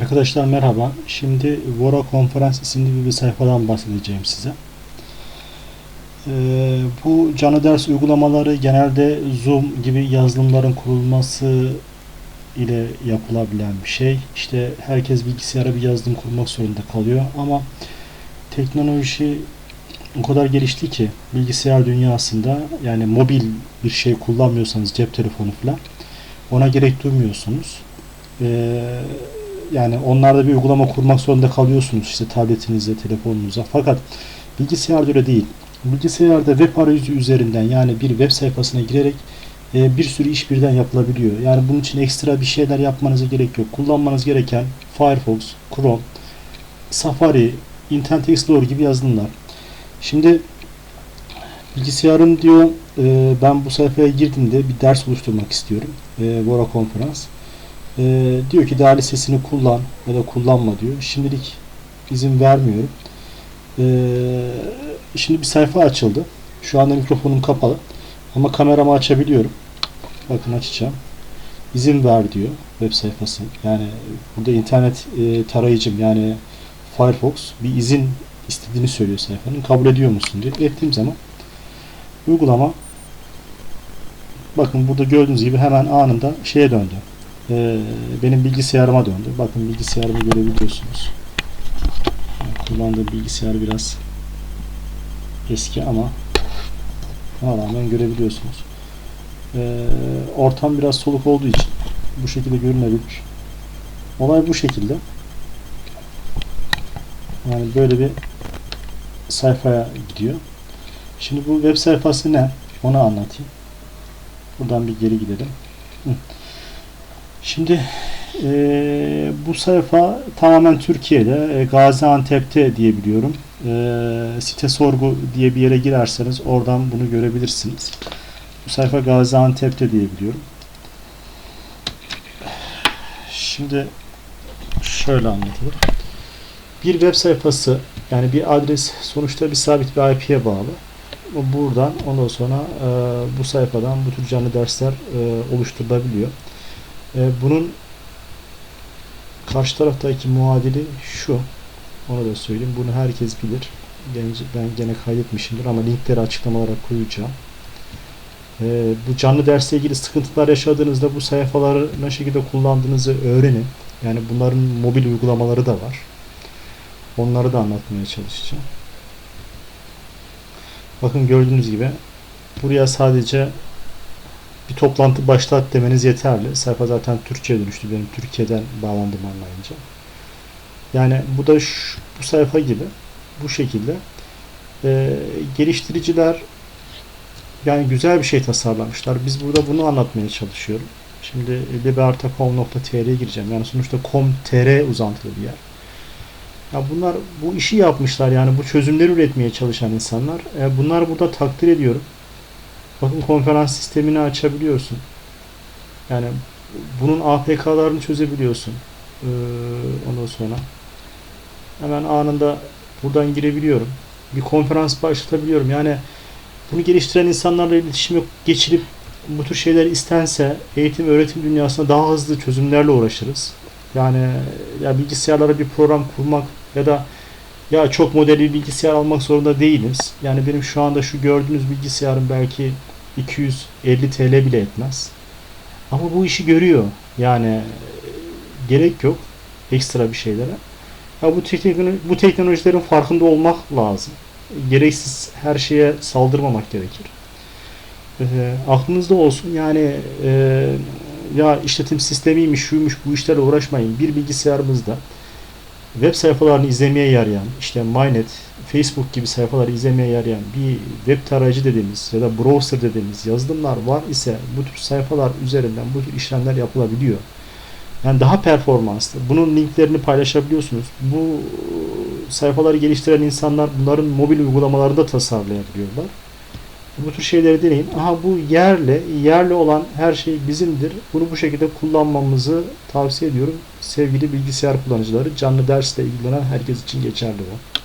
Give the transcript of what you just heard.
Arkadaşlar merhaba. Şimdi Vora Konferans isimli bir sayfadan bahsedeceğim size. Ee, bu canlı ders uygulamaları genelde Zoom gibi yazılımların kurulması ile yapılabilen bir şey. İşte herkes bilgisayara bir yazılım kurmak zorunda kalıyor ama teknoloji o kadar gelişti ki bilgisayar dünyasında yani mobil bir şey kullanmıyorsanız cep telefonu falan ona gerek duymuyorsunuz. Ee, yani onlarda bir uygulama kurmak zorunda kalıyorsunuz işte tabletinize, telefonunuza. Fakat bilgisayarda öyle değil. Bilgisayarda web arayüzü üzerinden yani bir web sayfasına girerek e, bir sürü iş birden yapılabiliyor. Yani bunun için ekstra bir şeyler yapmanıza gerek yok. Kullanmanız gereken Firefox, Chrome, Safari, Internet Explorer gibi yazılımlar. Şimdi bilgisayarım diyor e, ben bu sayfaya girdiğimde bir ders oluşturmak istiyorum. E, Vora Konferans. E, diyor ki daha listesini kullan ya da kullanma diyor. Şimdilik izin vermiyorum. E, şimdi bir sayfa açıldı. Şu anda mikrofonum kapalı. Ama kameramı açabiliyorum. Bakın açacağım. İzin ver diyor web sayfası. Yani burada internet e, tarayıcım yani Firefox bir izin istediğini söylüyor sayfanın. Kabul ediyor musun diyor. Ettiğim zaman uygulama bakın burada gördüğünüz gibi hemen anında şeye döndü. Ee, benim bilgisayarıma döndü. Bakın bilgisayarımı görebiliyorsunuz. Kullandığım bilgisayar biraz eski ama ona rağmen görebiliyorsunuz. Ee, ortam biraz soluk olduğu için bu şekilde görünebilir. Olay bu şekilde. Yani böyle bir sayfaya gidiyor. Şimdi bu web sayfası ne? Onu anlatayım. Buradan bir geri gidelim. Hı. Şimdi e, bu sayfa tamamen Türkiye'de e, Gaziantep'te diye biliyorum. E, site sorgu diye bir yere girerseniz oradan bunu görebilirsiniz. Bu sayfa Gaziantep'te diye biliyorum. Şimdi şöyle anlatalım. Bir web sayfası yani bir adres sonuçta bir sabit bir IP'ye bağlı. Buradan ondan sonra e, bu sayfadan bu tür canlı dersler e, oluşturulabiliyor. E, bunun karşı taraftaki muadili şu. Onu da söyleyeyim. Bunu herkes bilir. Ben gene kaydetmişimdir ama linkleri açıklamalara koyacağım. E, bu canlı dersle ilgili sıkıntılar yaşadığınızda bu sayfaları ne şekilde kullandığınızı öğrenin. Yani bunların mobil uygulamaları da var. Onları da anlatmaya çalışacağım. Bakın gördüğünüz gibi buraya sadece bir toplantı başlat demeniz yeterli. Sayfa zaten Türkçe'ye dönüştü. Benim Türkiye'den bağlandım anlayınca. Yani bu da şu, bu sayfa gibi. Bu şekilde. Ee, geliştiriciler yani güzel bir şey tasarlamışlar. Biz burada bunu anlatmaya çalışıyorum. Şimdi liberta.com.tr'ye gireceğim. Yani sonuçta com.tr uzantılı bir yer. Ya bunlar bu işi yapmışlar yani bu çözümleri üretmeye çalışan insanlar. E, bunlar burada takdir ediyorum. Bakın konferans sistemini açabiliyorsun. Yani bunun APK'larını çözebiliyorsun. Ee, ondan sonra hemen anında buradan girebiliyorum. Bir konferans başlatabiliyorum. Yani bunu geliştiren insanlarla iletişime geçirip bu tür şeyler istense eğitim öğretim dünyasında daha hızlı çözümlerle uğraşırız. Yani ya bilgisayarlara bir program kurmak ya da ya çok modeli bilgisayar almak zorunda değiliz. Yani benim şu anda şu gördüğünüz bilgisayarım belki 250 TL bile etmez. Ama bu işi görüyor. Yani gerek yok ekstra bir şeylere. Ya bu teknoloji, bu teknolojilerin farkında olmak lazım. Gereksiz her şeye saldırmamak gerekir. E, aklınızda olsun. Yani e, ya işletim sistemiymiş, şuymuş, bu işlerle uğraşmayın. Bir bilgisayarımızda web sayfalarını izlemeye yarayan, işte MyNet, Facebook gibi sayfaları izlemeye yarayan bir web tarayıcı dediğimiz ya da browser dediğimiz yazılımlar var ise bu tür sayfalar üzerinden bu tür işlemler yapılabiliyor. Yani daha performanslı. Bunun linklerini paylaşabiliyorsunuz. Bu sayfaları geliştiren insanlar bunların mobil uygulamalarını da tasarlayabiliyorlar. Bu tür şeyleri deneyin. Aha bu yerli, yerli olan her şey bizimdir. Bunu bu şekilde kullanmamızı tavsiye ediyorum. Sevgili bilgisayar kullanıcıları, canlı dersle ilgilenen herkes için geçerli bu.